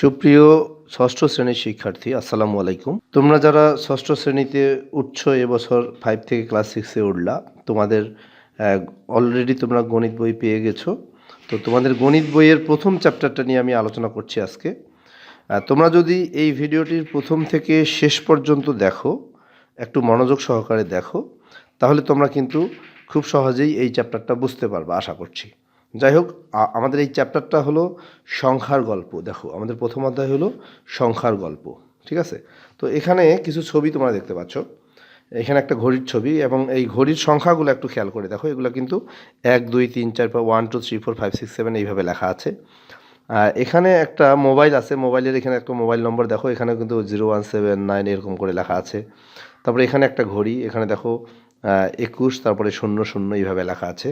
সুপ্রিয় ষষ্ঠ শ্রেণির শিক্ষার্থী, আসসালামু আলাইকুম। তোমরা যারা ষষ্ঠ শ্রেণীতে উঠছ এবছর ফাইভ থেকে ক্লাস সিক্সে উঠলা, তোমাদের অলরেডি তোমরা গণিত বই পেয়ে গেছো। তো তোমাদের গণিত বইয়ের প্রথম চ্যাপ্টারটা নিয়ে আমি আলোচনা করছি আজকে। তোমরা যদি এই ভিডিওটির প্রথম থেকে শেষ পর্যন্ত দেখো, একটু মনোযোগ সহকারে দেখো, তাহলে তোমরা কিন্তু খুব সহজেই এই চ্যাপ্টারটা বুঝতে পারবে, আশা করছি। যাই হোক আমাদের এই চ্যাপ্টারটা হলো সংখ্যার গল্প। দেখো, আমাদের প্রথম অধ্যায় হলো সংখ্যার গল্প, ঠিক আছে? তো এখানে কিছু ছবি তোমরা দেখতে পাচ্ছ। এখানে একটা ঘড়ির ছবি এবং এই ঘড়ির সংখ্যাগুলো একটু খেয়াল করে দেখো। এগুলো কিন্তু এক, দুই, তিন, চার, পাঁচ one two three four five six seven এইভাবে লেখা আছে। এখানে একটা মোবাইল আছে। মোবাইলের এখানে একটা মোবাইল নম্বর দেখো। এখানে কিন্তু জিরো, ওয়ান, সেভেন, নাইন এরকম করে লেখা আছে। তারপরে এখানে একটা ঘড়ি। এখানে দেখো একুশ, তারপরে শূন্য শূন্য এইভাবে লেখা আছে।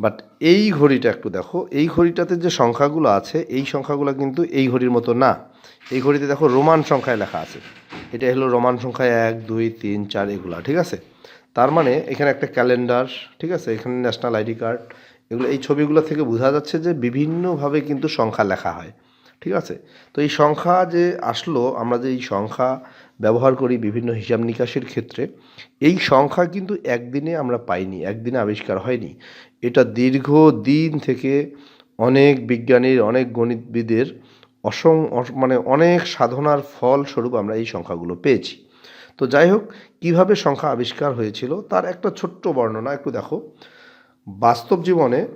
বাট এই ঘড়িটা একটু দেখো, এই ঘড়িটাতে যে সংখ্যাগুলো আছে, এই সংখ্যাগুলো কিন্তু এই ঘড়ির মতো না। এই ঘড়িতে দেখো রোমান সংখ্যায় লেখা আছে। এটা হলো রোমান সংখ্যায় এক, দুই, তিন, চার এগুলা, ঠিক আছে? তার মানে এখানে একটা ক্যালেন্ডার, ঠিক আছে? এখানে ন্যাশনাল আইডি কার্ড, এগুলো, এই ছবিগুলো থেকে বোঝা যাচ্ছে যে বিভিন্নভাবে কিন্তু সংখ্যা লেখা হয়, ঠিক আছে? তো এই সংখ্যা যে আসলো, আমরা যে এই সংখ্যা ব্যবহার করি বিভিন্ন হিসাব নিকাশের ক্ষেত্রে, এই সংখ্যা কিন্তু একদিনে আমরা পাইনি, একদিনে আবিষ্কার হয়নি। এটা দীর্ঘ দিন থেকে অনেক বিজ্ঞানীর, অনেক গণিতবিদের অসং মানে অনেক সাধনার ফল স্বরূপ আমরা এই সংখ্যাগুলো পেয়েছি। তো যাই হোক, কীভাবে সংখ্যা আবিষ্কার হয়েছিল তার একটা ছোট্ট বর্ণনা, একটু দেখো। বাস্তব জীবনে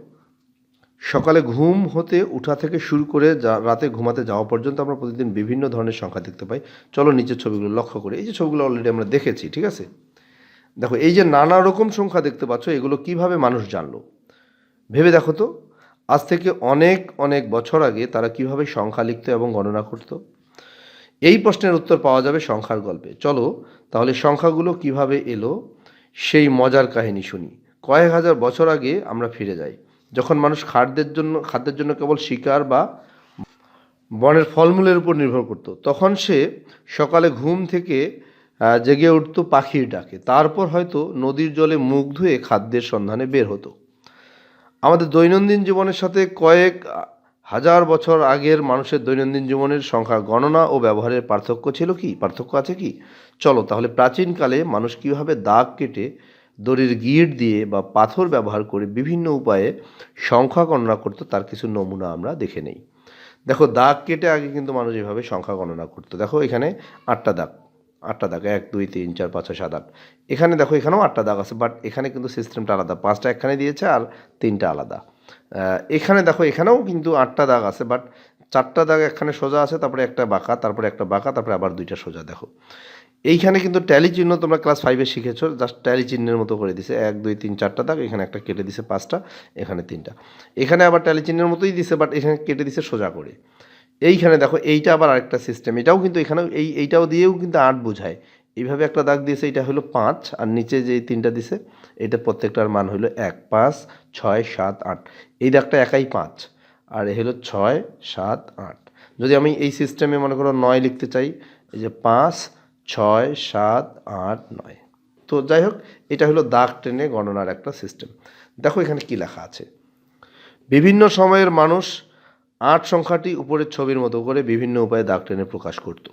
সকালে ঘুম হতে, উঠা থেকে শুরু করে যা- রাতে ঘুমাতে যাওয়া পর্যন্ত আমরা প্রতিদিন বিভিন্ন ধরনের সংখ্যা দেখতে পাই। চলো নিচের ছবিগুলো লক্ষ্য করে। এই যে ছবিগুলো অলরেডি আমরা দেখেছি, ঠিক আছে? দেখো, এই যে নানা রকম সংখ্যা দেখতে পাচ্ছ, এগুলো কীভাবে মানুষ জানলো? ভেবে দেখো তো, আজ থেকে অনেক অনেক বছর আগে তারা কীভাবে সংখ্যা লিখত এবং গণনা করত? এই প্রশ্নের উত্তর পাওয়া যাবে সংখ্যার গল্পে। চলো তাহলে সংখ্যাগুলো কীভাবে এলো সেই মজার কাহিনী শুনি। কয়েক হাজার বছর আগে আমরা ফিরে যাই। যখন মানুষ খাদ্যের জন্য খাদ্যের জন্য কেবল শিকার বা বনের ফলমূলের উপর নির্ভর করত, তখন সে সকালে ঘুম থেকে জেগে উঠতো পাখির ডাকে। তারপর হয়তো নদীর জলে মুখ ধুয়ে খাদ্যের সন্ধানে বের হতো। আমাদের দৈনন্দিন জীবনের সাথে কয়েক হাজার বছর আগের মানুষের দৈনন্দিন জীবনের সংখ্যা, গণনা ও ব্যবহারের পার্থক্য ছিল কি? পার্থক্য আছে কি? চলো তাহলে প্রাচীনকালে মানুষ কীভাবে দাগ কেটে দড়ির গিট দিয়ে বা পাথর ব্যবহার করে বিভিন্ন উপায়ে সংখ্যা গণনা করতো, তার কিছু নমুনা আমরা দেখে নেই। দেখো, দাগ কেটে আগে কিন্তু মানুষ এভাবে সংখ্যা গণনা করতো। দেখো, এখানে আটটা দাগ। আটটা দাগ, এক, দুই, তিন, চার, পাঁচ, ছয়, সাত, আট। এখানে দেখো, এখানেও আটটা দাগ আছে বাট এখানে কিন্তু সিস্টেমটা আলাদা। পাঁচটা এখানে দিয়েছে আর তিনটা আলাদা। এখানে দেখো, এখানেও কিন্তু আটটা দাগ আছে বাট চারটা দাগ এখানে সোজা আছে, তারপরে একটা বাঁকা, তারপরে একটা বাঁকা, তারপরে আবার দুইটা সোজা, দেখো। এইখানে কিন্তু ট্যালি চিহ্ন তোমরা ক্লাস ফাইভে শিখেছো জাস্ট ট্যালি চিহ্নের মতো করে দিছে। এক, দুই, তিন, চারটা দাগ, এখানে একটা কেটে দিছে পাঁচটা, এখানে তিনটা। এখানে আবার ট্যালি চিহ্নের মতোই দিছে বাট এখানে কেটে দিছে সোজা করে। এইখানে দেখো, এইটা আবার আরেকটা সিস্টেম এটাও কিন্তু এখানেও এই, এইটাও দিয়েও কিন্তু আট বোঝায়। এইভাবে একটা দাগ দিয়েছে, এটা হলো পাঁচ, আর নিচে যে তিনটা দিছে, এটা প্রত্যেকটার মান হলো এক, পাঁচ, ছয়, সাত, আট। এই দাগটা একাই পাঁচ, আর এ হলো ছয়, সাত, আট। যদি আমি এই সিস্টেমে মনে করো নয় লিখতে চাই, এই যে পাঁচ, ছয়, সাত, আট, নয়। তো যাই হোক, এটা হলো দাগ টেনে গণনার একটা সিস্টেম দেখো এখানে কি লেখা আছে। বিভিন্ন সময়ের মানুষ আট সংখ্যাটি উপরের ছবির মতো করে বিভিন্ন উপায়ে দাগ টেনে প্রকাশ করত।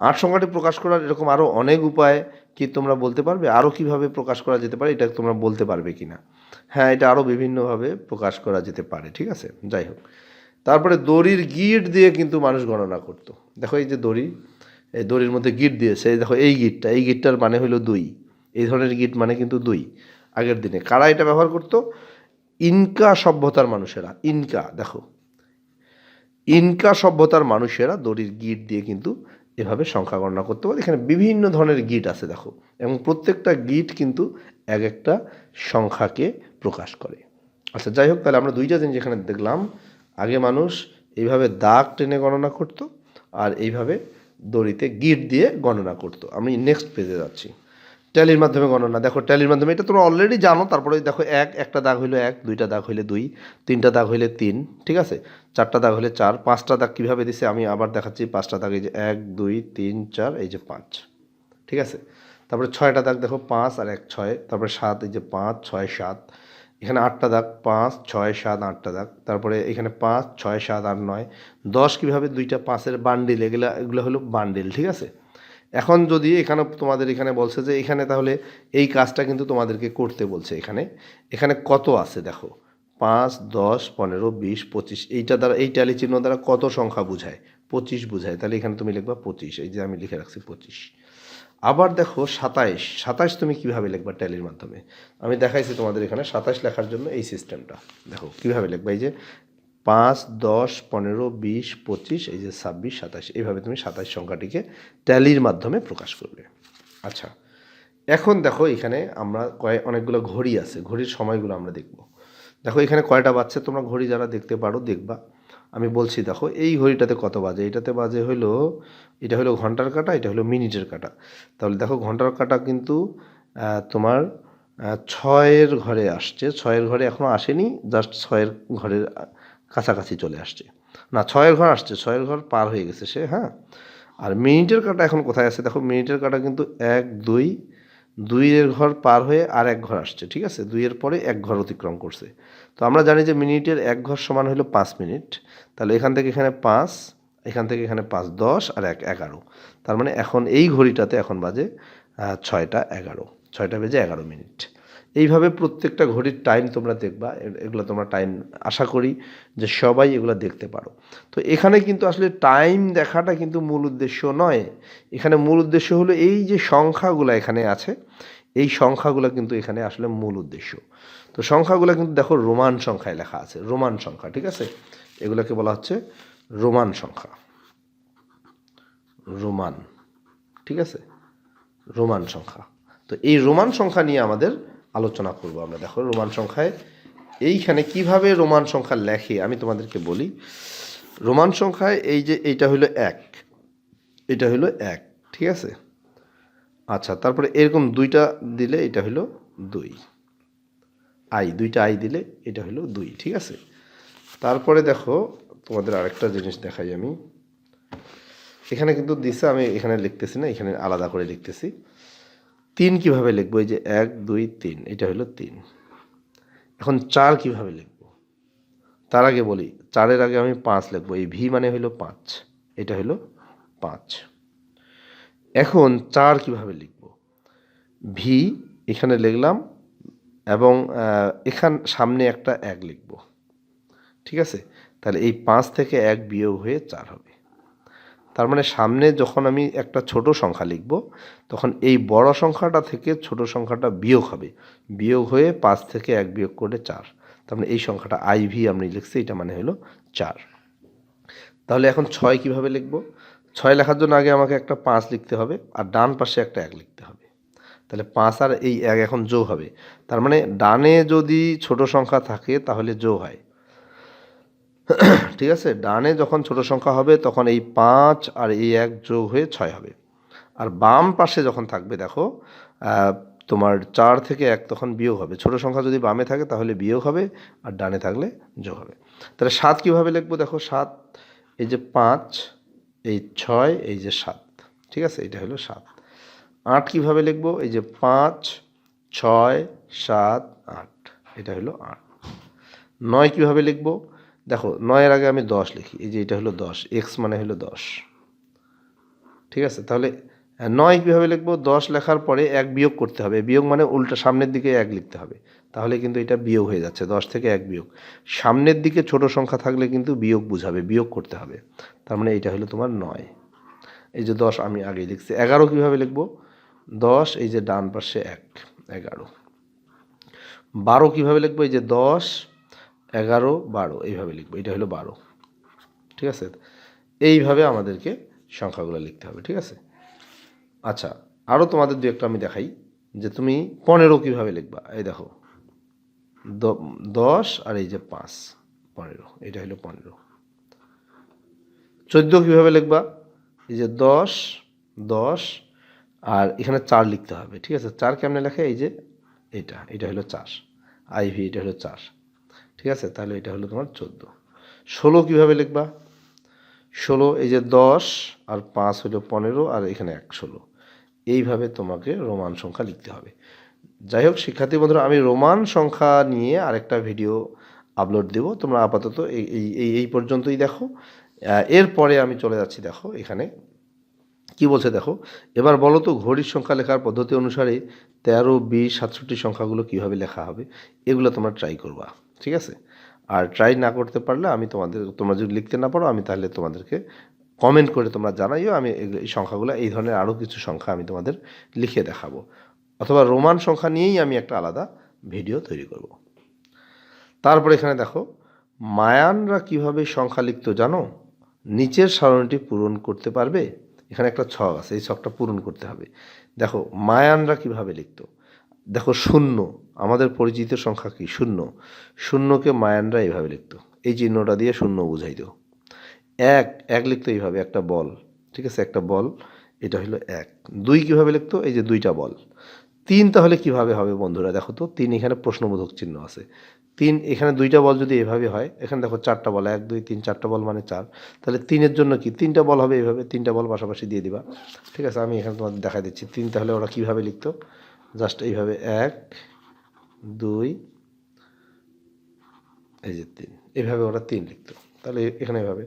আট সংখ্যাটি প্রকাশ করার এরকম আরও অনেক উপায় কি তোমরা বলতে পারবে? আরও কীভাবে প্রকাশ করা যেতে পারে এটা তোমরা বলতে পারবে কি না হ্যাঁ এটা আরও বিভিন্নভাবে প্রকাশ করা যেতে পারে, ঠিক আছে? যাই হোক। তারপরে দড়ির গিট দিয়ে কিন্তু মানুষ গণনা করতো। দেখো এই যে দড়ি, এই দড়ির মধ্যে গিট দিয়েছে দেখো এই গিটটা, এই গিটটার মানে হলো দুই। এই ধরনের গিট মানে কিন্তু দুই, আগের দিনে। কারা এটা ব্যবহার করতো? ইনকা সভ্যতার মানুষেরা, ইনকা, দেখো। ইনকা সভ্যতার মানুষেরা দড়ির গিট দিয়ে কিন্তু এভাবে সংখ্যা গণনা করতে পারে। এখানে বিভিন্ন ধরনের গিট আছে, দেখো। এবং প্রত্যেকটা গিট কিন্তু এক একটা সংখ্যাকে প্রকাশ করে। আচ্ছা যাই হোক, তাহলে আমরা দুইটা জিনিস এখানে দেখলাম। আগে মানুষ এইভাবে দাগ টেনে গণনা করত আর এইভাবে দড়িতে গিট দিয়ে গণনা করত। আমি নেক্সট পেজে যাচ্ছি। ট্যালির মাধ্যমে গণনা। দেখো, ট্যালির মাধ্যমে এটা তোমরা অলরেডি জানো, তারপরে দেখো এক, একটা দাগ হইল এক, দুইটা দাগ হইলে দুই, তিনটা দাগ হইলে তিন, ঠিক আছে? চারটা দাগ হলে চার, পাঁচটা দাগ কীভাবে দিছে আমি আবার দেখাচ্ছি, পাঁচটা দাগ এই যে এক, দুই, তিন, চার, এই যে পাঁচ, ঠিক আছে? তারপরে ছয়টা দাগ দেখো, পাঁচ আর এক, ছয়, তারপরে সাত, এই যে পাঁচ, ছয়, সাত, এখানে আটটা দাগ, পাঁচ, ছয়, সাত, আটটা দাগ, তারপরে এখানে পাঁচ, ছয়, সাত, আট, নয়, দশ কীভাবে দুইটা পাঁচের বান্ডিল এগুলো এগুলো হলো বান্ডিল ঠিক আছে? এখন যদি এখানে তোমাদের এখানে বলছে যে এখানে তাহলে এই কাজটা কিন্তু তোমাদেরকে করতে বলছে এখানে। এখানে কত আছে দেখো? পাঁচ, দশ, পনেরো, বিশ, পঁচিশ। এইটা দ্বারা, এই ট্যালি চিহ্ন দ্বারা কত সংখ্যা বোঝায়? পঁচিশ বোঝায়। তাহলে এখানে তুমি লিখবা পঁচিশ। এই যে আমি লিখে রাখছি পঁচিশ। আবার দেখো সাতাইশ। সাতাইশ তুমি কীভাবে লিখবা ট্যালির মাধ্যমে? আমি দেখাইছি তোমাদের এখানে সাতাইশ লেখার জন্য এই সিস্টেমটা দেখো কীভাবে লিখবা? এই যে পাঁচ, দশ, পনেরো, বিশ, পঁচিশ, এই যে ছাব্বিশ, সাতাশ, এইভাবে তুমি সাতাশ সংখ্যাটিকে ট্যালির মাধ্যমে প্রকাশ করবে। আচ্ছা এখন দেখো এখানে আমরা কয়েক অনেকগুলো ঘড়ি আছে, ঘড়ির সময়গুলো আমরা দেখব। দেখো এখানে কয়টা বাজছে? তোমরা ঘড়ি যারা দেখতে পারো, দেখবা। আমি বলছি, দেখো, এই ঘড়িটাতে কত বাজে? এটাতে বাজে হলো এটা হলো ঘণ্টার কাটা, এটা হলো মিনিটের কাটা। তাহলে দেখো ঘণ্টার কাটা কিন্তু তোমার ছয়ের ঘরে আসছে। ছয়ের ঘরে এখনও আসেনি, জাস্ট ছয়ের ঘরের কাছাকাছি চলে আসছে। না, ছয়ের ঘর আসছে, ছয়ের ঘর পার হয়ে গেছে সে হ্যাঁ? আর মিনিটের কাটা এখন কোথায় আছে? দেখো, মিনিটের কাটা কিন্তু এক, দুই, দুইয়ের ঘর পার হয়ে আর এক ঘর আসছে, ঠিক আছে? দুইয়ের পরে এক ঘর অতিক্রম করছে। তো আমরা জানি যে মিনিটের এক ঘর সমান হলো পাঁচ মিনিট। তাহলে এখান থেকে এখানে পাঁচ, এখান থেকে এখানে পাঁচ, দশ আর এক, এগারো। তার মানে এখন এই ঘড়িটাতে এখন বাজে ছয়টা এগারো। ছয়টা বেজে এগারো মিনিট। এইভাবে প্রত্যেকটা ঘড়ির টাইম তোমরা দেখবা এগুলো তোমরা টাইম আশা করি যে সবাই এগুলো দেখতে পারো। তো এখানে কিন্তু আসলে টাইম দেখাটা কিন্তু মূল উদ্দেশ্য নয়। এখানে মূল উদ্দেশ্য হলো এই যে সংখ্যাগুলো এখানে আছে, এই সংখ্যাগুলো কিন্তু এখানে আসলে মূল উদ্দেশ্য। তো সংখ্যাগুলো কিন্তু দেখো রোমান সংখ্যায় লেখা আছে, রোমান সংখ্যা, ঠিক আছে? এগুলোকে বলা হচ্ছে রোমান সংখ্যা। রোমান, ঠিক আছে? রোমান সংখ্যা। তো এই রোমান সংখ্যা নিয়ে আমাদের আলোচনা করব আমরা। দেখো, রোমান সংখ্যায় এইখানে কীভাবে রোমান সংখ্যা লেখে, আমি তোমাদেরকে বলি। রোমান সংখ্যায় এই যে, এইটা হলো এক। এটা হলো এক, ঠিক আছে? আচ্ছা তারপরে এরকম দুইটা দিলে এটা হলো দুই। আই, দুইটা আই দিলে এটা হলো দুই, ঠিক আছে? তারপরে দেখো, তোমাদের আরেকটা জিনিস দেখাই আমি। এখানে কিন্তু দিছে, আমি এখানে লিখতেছি না, এখানে আলাদা করে লিখতেছি। তিন কীভাবে লিখব? এই যে এক, দুই, তিন, এটা হলো তিন। এখন চার কীভাবে লিখব? তার আগে বলি, চারের আগে আমি পাঁচ লিখব। এই ভি মানে হলো পাঁচ, এটা হলো পাঁচ। এখন চার কীভাবে লিখব? ভি, এখানে লিখলাম এবং এখান, সামনে একটা এক লিখব। ঠিক আছে? তাহলে এই পাঁচ থেকে এক বিয়োগ হয়ে চার হবে। তার মানে সামনে যখন আমি একটা ছোট সংখ্যা লিখব, তখন এই বড় সংখ্যাটা থেকে ছোট সংখ্যাটা বিয়োগ হবে। বিয়োগ হয়ে পাঁচ থেকে এক বিয়োগ করে চার। তার মানে এই সংখ্যাটা আই ভি আমি লিখছি, এটা মানে হলো চার। তাহলে এখন ছয় কীভাবে লিখব? ছয় লেখার জন্য আগে আমাকে একটা পাঁচ লিখতে হবে আর ডান পাশে একটা এক লিখতে হবে। তাহলে পাঁচ আর এই এক এখন যোগ হবে। তার মানে ডানে যদি ছোট সংখ্যা থাকে তাহলে যোগ হয়। ঠিক আছে? ডানে যখন ছোট সংখ্যা হবে, তখন এই পাঁচ আর এই এক যোগ হয়ে ছয় হবে। আর বাম পাশে যখন থাকবে, দেখো তোমার চার থেকে এক তখন বিয়োগ হবে। ছোট সংখ্যা যদি বামে থাকে, তাহলে বিয়োগ হবে, আর ডানে থাকলে যোগ হবে। তাহলে সাত কীভাবে লিখব? দেখো, সাত, এই যে পাঁচ, এই ছয়, এই যে সাত। ঠিক আছে? এটা হলো সাত। আট কীভাবে লিখব? এই যে পাঁচ, ছয়, সাত, আট। এটা হলো আট। নয় কীভাবে লিখব? দেখো, নয়ের আগে আমি দশ লিখি, এই যে এটা হলো দশ, এক্স মানে হলো দশ। ঠিক আছে? তাহলে নয় কীভাবে লিখব? দশ লেখার পরে এক বিয়োগ করতে হবে। বিয়োগ মানে উল্টা, সামনের দিকে এক লিখতে হবে। তাহলে কিন্তু এটা বিয়োগ হয়ে যাচ্ছে, দশ থেকে এক বিয়োগ। সামনের দিকে ছোট সংখ্যা থাকলে কিন্তু বিয়োগ বুঝাবে, বিয়োগ করতে হবে। তার মানে এটা হলো তোমার নয়। এই যে দশ আমি আগে লিখছি। এগারো কীভাবে লিখব? দশ, এই যে ডান পাশে এক, এগারো। বারো কীভাবে লিখব? এই যে দশ এগারো, বারো, এইভাবে লিখব। এটা হলো বারো। ঠিক আছে? এইভাবে আমাদেরকে সংখ্যাগুলো লিখতে হবে, ঠিক আছে? আচ্ছা আরও তোমাদের দু একটা আমি দেখাই, যে তুমি পনেরো কীভাবে লিখবা? এই দেখো। দশ আর এই যে পাঁচ, পনেরো, এটা হলো পনেরো। চোদ্দ কীভাবে লিখবা? এই যে দশ দশ, আর এখানে চার লিখতে হবে, ঠিক আছে? চার কেমনে লেখে? এই যে এটা এটা হলো চার। আইভি এটা হলো চার। ঠিক আছে? তাহলে এটা হলো তোমার চোদ্দ। ষোলো কীভাবে লিখবা? ষোলো, এই যে দশ আর পাঁচ হলো পনেরো আর এখানে এক ষোলো। এইভাবে তোমাকে রোমান সংখ্যা লিখতে হবে। যাই হোক, শিক্ষার্থী বন্ধুরা, আমি রোমান সংখ্যা নিয়ে আরেকটা ভিডিও আপলোড দেব। তোমরা আপাতত এই এই এই পর্যন্তই দেখো। এরপরে আমি চলে যাচ্ছি, দেখো, এখানে। কি বলছে, দেখো, এবার বলো তো ঘড়ির সংখ্যা লেখার পদ্ধতি অনুসারে তেরো, বিশ, সাতষট্টি সংখ্যাগুলো কীভাবে লেখা হবে? এগুলো তোমরা ট্রাই করবা। ঠিক আছে? আর ট্রাই না করতে পারলে আমি তোমাদের, তোমরা যদি লিখতে না পারো, আমি তাহলে তোমাদেরকে কমেন্ট করে তোমরা জানাইও, আমি এই সংখ্যাগুলো, এই ধরনের আরও কিছু সংখ্যা আমি তোমাদের লিখে দেখাবো। অথবা রোমান সংখ্যা নিয়েই আমি একটা আলাদা ভিডিও তৈরি করব। তারপর এখানে দেখো, মায়ানরা কীভাবে সংখ্যা লিখতো জানো? নিচের সারণীটি পূরণ করতে পারবে? এখানে একটা ছক আছে, এই ছকটা পূরণ করতে হবে। দেখো, মায়ানরা কীভাবে লিখতো? দেখো, শূন্য। আমাদের পরিচিত সংখ্যা কি? শূন্য। শূন্যকে মায়ানরা এইভাবে লিখতো। এই চিহ্নটা দিয়ে শূন্য বুঝাইতো। এক এক লিখতো এইভাবে, একটা বল। ঠিক আছে? একটা বল, এটা হলো এক। দুই কীভাবে লিখতো? এই যে দুইটা বল। তিন তাহলে কীভাবে হবে বন্ধুরা? দেখো তো, তিন এখানে প্রশ্নবোধক চিহ্ন আছে। তিন, এখানে দুইটা বল যদি এভাবে হয়, এখানে দেখো চারটা বল, এক, দুই, তিন, চারটা বল মানে চার। তাহলে তিনের জন্য কি? তিনটা বল হবে এইভাবে, তিনটা বল পাশাপাশি দিয়ে দিবা। ঠিক আছে? আমি এখানে তোমাদের দেখা দিচ্ছি। তিন তাহলে ওরা কীভাবে লিখতো? জাস্ট এইভাবে, এক দুই, এই যে তিন। এইভাবে ওরা তিন লিখতো। তাহলে এখানে এভাবে।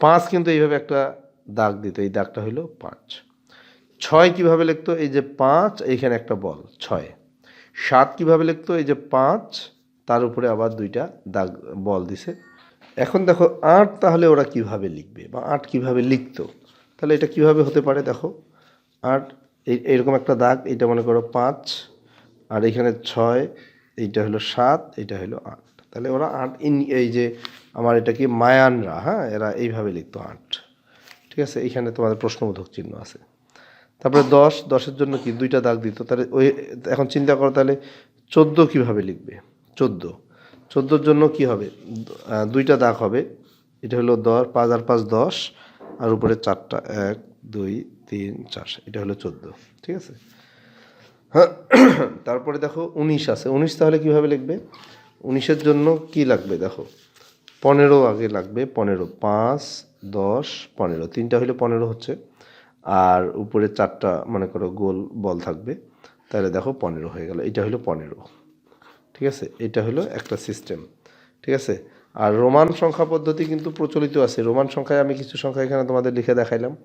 পাঁচ কিন্তু এইভাবে একটা দাগ দিত। এই দাগটা হইল পাঁচ। ছয় কীভাবে লিখতো? এই যে পাঁচ, এইখানে একটা বল, ছয়। সাত কীভাবে লিখতো? এই যে পাঁচ, তার উপরে আবার দুইটা দাগ, বল দিছে। এখন দেখো, আট তাহলে ওরা কীভাবে লিখবে? বা আট কীভাবে লিখতো? তাহলে এটা কীভাবে হতে পারে? দেখো, আট, এই এরকম একটা দাগ। এটা মনে করো পাঁচ আর এখানে ছয়, এইটা হলো সাত এটা হলো আট। তাহলে ওরা আট ইন, এই যে আমার এটা কি মায়ানরা হ্যাঁ? এরা এইভাবে লিখতো আট। ঠিক আছে? এইখানে তোমাদের প্রশ্নবোধক চিহ্ন আছে। তারপরে দশ, দশের জন্য কি দুইটা দাগ দিত? তাহলে ওই, এখন চিন্তা করো তাহলে চোদ্দ কীভাবে লিখবে? চোদ্দ। চোদ্দোর জন্য কি হবে? দুইটা দাগ হবে। এটা হলো দশ পাঁচ আর পাঁচ দশ, আর উপরে চারটা, এক, দুই, তিন, চার, এটা হলো চোদ্দ। ঠিক আছে? তারপরে দেখো উনিশ আছে। উনিশ তাহলে কীভাবে লিখবে? উনিশের জন্য কি লাগবে দেখো? পনেরো আগে লাগবে পনেরো, পাঁচ, দশ, পনেরো। তিনটা হলে পনেরো হচ্ছে। আর উপরে চারটা, মনে করো, গোল বল থাকবে। তাহলে দেখো পনেরো হয়ে গেল। এটা হলো পনেরো। ঠিক আছে? এটা হলো একটা সিস্টেম ঠিক আছে? আর রোমান সংখ্যা পদ্ধতি কিন্তু প্রচলিত আছে। রোমান সংখ্যায় আমি কিছু সংখ্যা এখানে তোমাদের লিখে দেখাইলাম।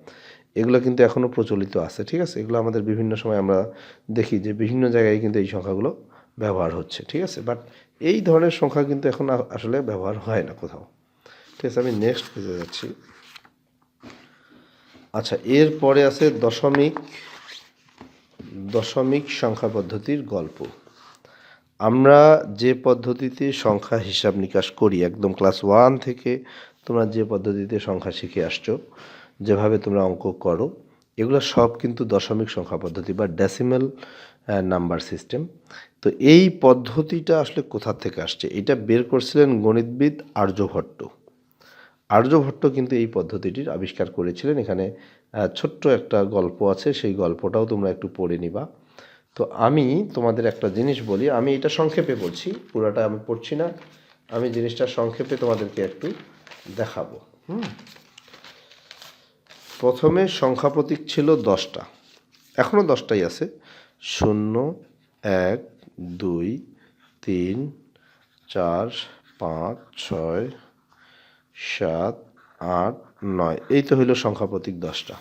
এগুলো কিন্তু এখনও প্রচলিত আছে, ঠিক আছে? এগুলো আমাদের বিভিন্ন সময় আমরা দেখি যে বিভিন্ন জায়গায় কিন্তু এই সংখ্যাগুলো ব্যবহার হচ্ছে, ঠিক আছে? বাট এই ধরনের সংখ্যা কিন্তু এখন আসলে ব্যবহার হয় না কোথাও, ঠিক আছে? আমি নেক্সট পেজে যাচ্ছি। আচ্ছা এরপরে আছে দশমিক দশমিক সংখ্যা পদ্ধতির গল্প। আমরা যে পদ্ধতিতে সংখ্যা হিসাব নিকাশ করি, একদম ক্লাস ওয়ান থেকে তোমরা যে পদ্ধতিতে সংখ্যা শিখে আসছো যেভাবে তোমরা অঙ্ক করো, এগুলো সব কিন্তু দশমিক সংখ্যা পদ্ধতি বা ডেসিমেল নাম্বার সিস্টেম তো এই পদ্ধতিটা আসলে কোথা থেকে আসছে? এটা বের করছিলেন গণিতবিদ আর্যভট্ট আর্যভট্ট কিন্তু এই পদ্ধতিটির আবিষ্কার করেছিলেন। এখানে ছোট্ট একটা গল্প আছে, সেই গল্পটাও তোমরা একটু পড়ে নিবা। তো আমি তোমাদের একটা জিনিস বলি, আমি এটা সংক্ষেপে বলছি, পুরোটা আমি পড়ছি না। আমি জিনিসটা সংক্ষেপে তোমাদেরকে একটু দেখাবো। হুম? প্রথমে সংখ্যা প্রতীক ছিল দশটা। এখনও দশটাই আছে। শূন্য, এক, দুই, তিন, চার, পাঁচ, ছয়, সাত, আট, নয়। এই তো হইল সংখ্যা প্রতীক দশটা।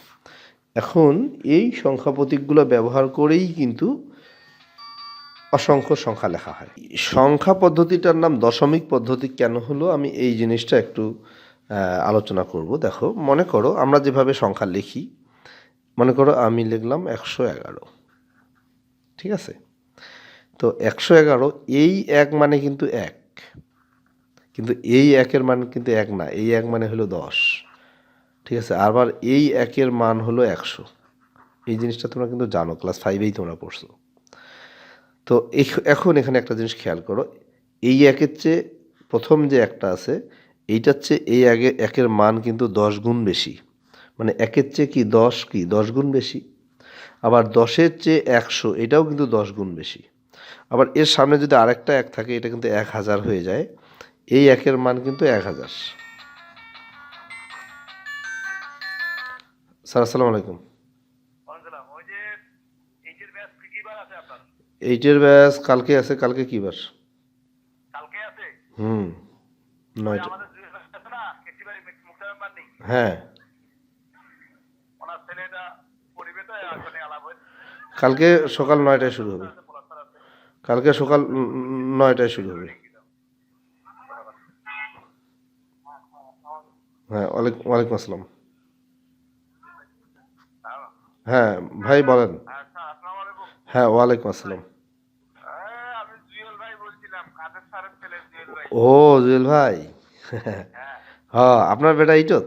এখন এই সংখ্যা প্রতীকগুলো ব্যবহার করেই কিন্তু অসংখ্য সংখ্যা লেখা হয়। সংখ্যা পদ্ধতিটার নাম দশমিক পদ্ধতি কেন হলো? আমি এই জিনিসটা একটু আলোচনা করব। দেখো, মনে করো আমরা যেভাবে সংখ্যা লিখি, মনে করো আমি লিখলাম একশো এগারো। ঠিক আছে? তো একশো এগারো, এই এক মানে কিন্তু এক। কিন্তু এই একের মান কিন্তু এক না, এই এক মানে হলো দশ। ঠিক আছে? আবার এই একের মান হলো একশো। এই জিনিসটা তোমরা কিন্তু জানো, ক্লাস ফাইভেই তোমরা পড়ছো। তো এখ- এখন এখানে একটা জিনিস খেয়াল করো, এই একের চেয়ে প্রথম যে একটা আছে এইটার চেয়ে এই আগে একের মান কিন্তু দশ গুণ বেশি। মানে একের চেয়ে কি দশ কি? দশ গুণ বেশি। আবার দশের চেয়ে একশো এটাও কিন্তু দশ গুণ বেশি। আবার এর সামনে যদি আরেকটা এক থাকে এটা কিন্তু এক হাজার হয়ে যায়। এই একের মান কিন্তু এক হাজার। স্যার আসসালামু আলাইকুম। এইটের ব্যাস কালকে আছে কালকে কি বার? কালকে আছে? হুম নয়টা। হ্যাঁ। হয়ে কালকে সকাল নয়টায় শুরু হবে। কালকে সকাল নয়টায় শুরু হবে। হ্যাঁ ওয়ালাইকুম ওয়ালাইকুম আসসালাম। হ্যাঁ হ্যাঁ ভাই বলেন। হ্যাঁ ওয়ালাইকুম আসসালাম। ভাই? ও জুয়েল ভাই। হ্যাঁ আপনার বেটা এইটো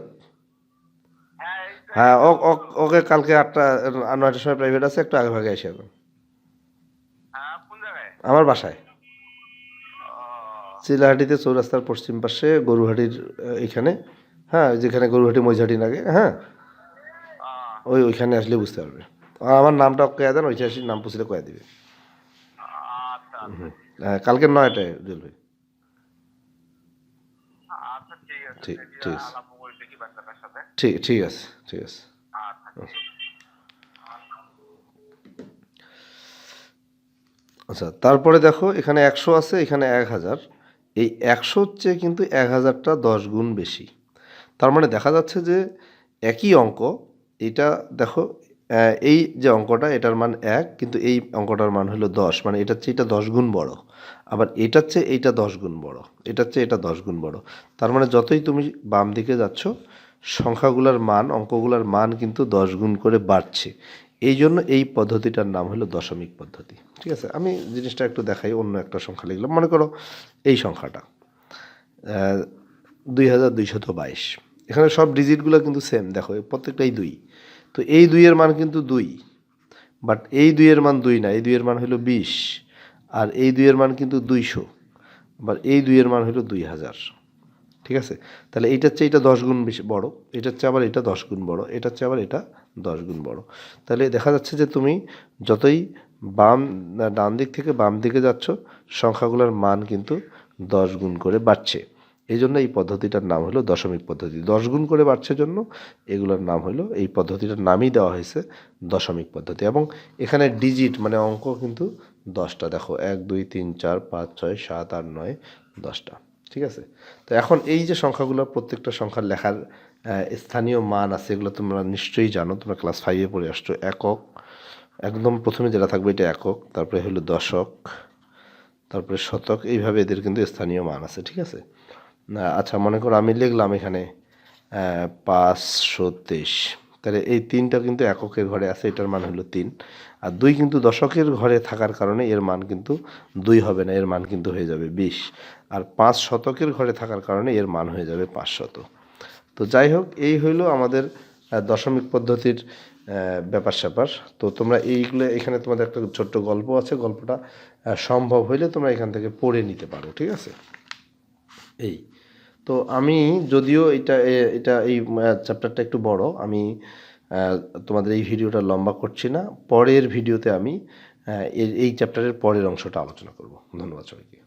হ্যাঁ হ্যাঁ ও ও- ওকে কালকে আটটা আর নয়টার সময় প্রাইভেট আছে একটু আগে ভাগে এসে যাবেন হ্যাঁ আমার বাসায়। চিলাহাটিতে চৌরাস্তার পশ্চিম পাশে গরুহাটির এখানে। হ্যাঁ যেখানে গরুহাটি মইঝাটি লাগে হ্যাঁ। ওই ওইখানে আসলে বুঝতে পারবে। আর আমার নামটা কয়ে দেন ওইটা আসি নাম পুষলে কয়ে দিবে। হ্যাঁ, কালকে নয়টায় জুয়েল ভাই আচ্ছা ঠিক ঠিক- ঠিক আছে। ঠিক আছে ঠিক আছে। আচ্ছা তারপরে দেখো এখানে একশো আছে এখানে এক হাজার। এই একশোর চেয়ে কিন্তু এক হাজারটা দশ গুণ বেশি। তার মানে দেখা যাচ্ছে যে একই অঙ্ক এটা দেখো এই যে অঙ্কটা, এটার মান এক, কিন্তু এই অঙ্কটার মান হলো দশ। মানে এটার চেয়ে এটা দশ গুণ বড়। আবার এটার চেয়ে এইটা দশ গুণ বড়। এটার চেয়ে এটা দশ গুণ বড়। তার মানে যতই তুমি বাম দিকে যাচ্ছ, সংখ্যাগুলোর মান, অঙ্কগুলোর মান কিন্তু দশ গুণ করে বাড়ছে। এই জন্য এই পদ্ধতিটার নাম হলো দশমিক পদ্ধতি। ঠিক আছে? আমি জিনিসটা একটু দেখাই, অন্য একটা সংখ্যা লিখলাম। মনে করো এই সংখ্যাটা। দুই হাজার বাইশ। এখানে সব ডিজিটগুলো কিন্তু সেম দেখো প্রত্যেকটাই দুই। তো এই দুইয়ের মান কিন্তু দুই। বাট এই দুইয়ের মান দুই না, এই দুইয়ের মান হলো বিশ, আর এই দুইয়ের মান কিন্তু দুইশো, আবার এই দুইয়ের মান হলো দুই হাজার। ঠিক আছে? তাহলে এইটার চেয়ে এটা দশ গুণ বেশি বড়ো এটার চেয়ে আবার এটা দশ গুণ বড়ো, এটার চেয়ে আবার এটা দশ গুণ বড়ো। তাহলে দেখা যাচ্ছে যে তুমি যতই বাম, ডান দিক থেকে বাম দিকে যাচ্ছ, সংখ্যাগুলোর মান কিন্তু দশ গুণ করে বাড়ছে। এই জন্য এই পদ্ধতিটার নাম হলো দশমিক পদ্ধতি। দশ গুণ করে বাড়ছে জন্য এগুলোর নাম হলো, এই পদ্ধতিটার নামই দেওয়া হয়েছে দশমিক পদ্ধতি। এবং এখানে ডিজিট মানে অঙ্ক কিন্তু দশটা। দেখো, এক, দুই, তিন, চার, পাঁচ, ছয়, সাত, আট, নয়, দশটা। ঠিক আছে? তো এখন এই যে সংখ্যাগুলো, প্রত্যেকটা সংখ্যার লেখার স্থানীয় মান আছে, এগুলো তোমরা নিশ্চয়ই জানো। তোমরা ক্লাস ফাইভে পড়ে আসছো। একক, একদম প্রথমে যেটা থাকবে এটা একক, তারপরে হলো দশক, তারপরে শতক। এইভাবে এদের কিন্তু স্থানীয় মান আছে। ঠিক আছে? আচ্ছা মনে করো আমি লিখলাম এখানে পাঁচশো তেইশ। তাহলে এই তিনটা কিন্তু এককের ঘরে আছে, এটার মান হলো তিন। আর দুই কিন্তু দশকের ঘরে থাকার কারণে এর মান কিন্তু দুই হবে না, এর মান কিন্তু হয়ে যাবে বিশ। আর পাঁচ শতকের ঘরে থাকার কারণে এর মান হয়ে যাবে পাঁচ শত। তো যাই হোক, এই হইল আমাদের দশমিক পদ্ধতির ব্যাপার স্যাপার তো তোমরা এইগুলো, এখানে তোমাদের একটা ছোট্ট গল্প আছে, গল্পটা সম্ভব হইলে তোমরা এখান থেকে পড়ে নিতে পারো, ঠিক আছে? এই। তো আমি যদিও এটা এটা এই চ্যাপ্টারটা একটু বড়, আমি তোমাদের এই ভিডিওটা লম্বা করছি না, পরের ভিডিওতে আমি এই চ্যাপ্টারের পরের অংশটা আলোচনা করব। ধন্যবাদ সবাইকে।